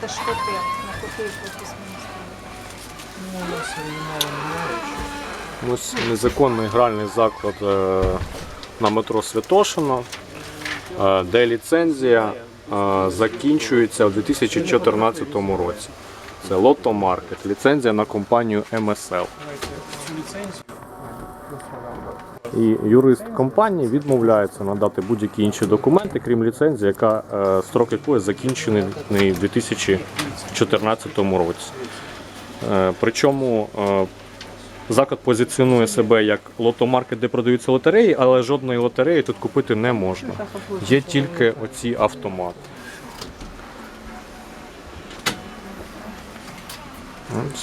Это что ты на копейку письменно Ну, у нас оригіналу немає. Ось незаконний гральний заклад е, на метро Святошино, е, де ліцензія е, закінчується у 2014 році. Це Market, ліцензія на компанію цю ліцензію. І юрист компанії відмовляється надати будь-які інші документи, крім ліцензії, яка е, строк якої закінчений в 2014 році. Е, Причому е, заклад позиціонує себе як лотомаркет, де продаються лотереї, але жодної лотереї тут купити не можна. Є тільки оці автомати.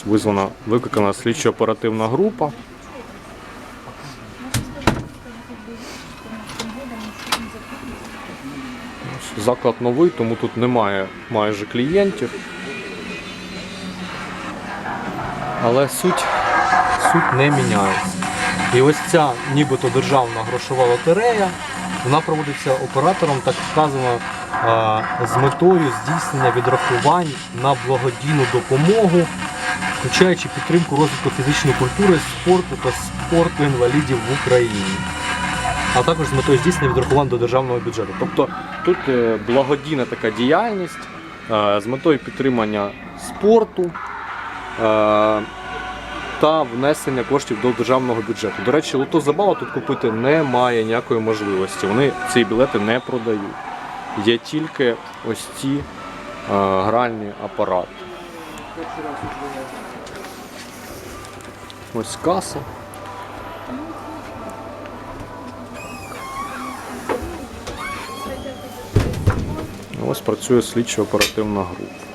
Визвана викликана слідчо-оперативна група. Заклад новий, тому тут немає майже клієнтів. Але суть, суть не міняється. І ось ця нібито державна грошова лотерея, вона проводиться оператором, так вказано, з метою здійснення відрахувань на благодійну допомогу, включаючи підтримку розвитку фізичної культури, спорту та спорту інвалідів в Україні а також з метою здійснення відрахувань до державного бюджету. Тобто тут е, благодійна така діяльність е, з метою підтримання спорту е, та внесення коштів до державного бюджету. До речі, лото забава тут купити немає ніякої можливості. Вони ці білети не продають. Є тільки ось ці гральні апарати. Ось каса. Ось працює слідчо-оперативна група.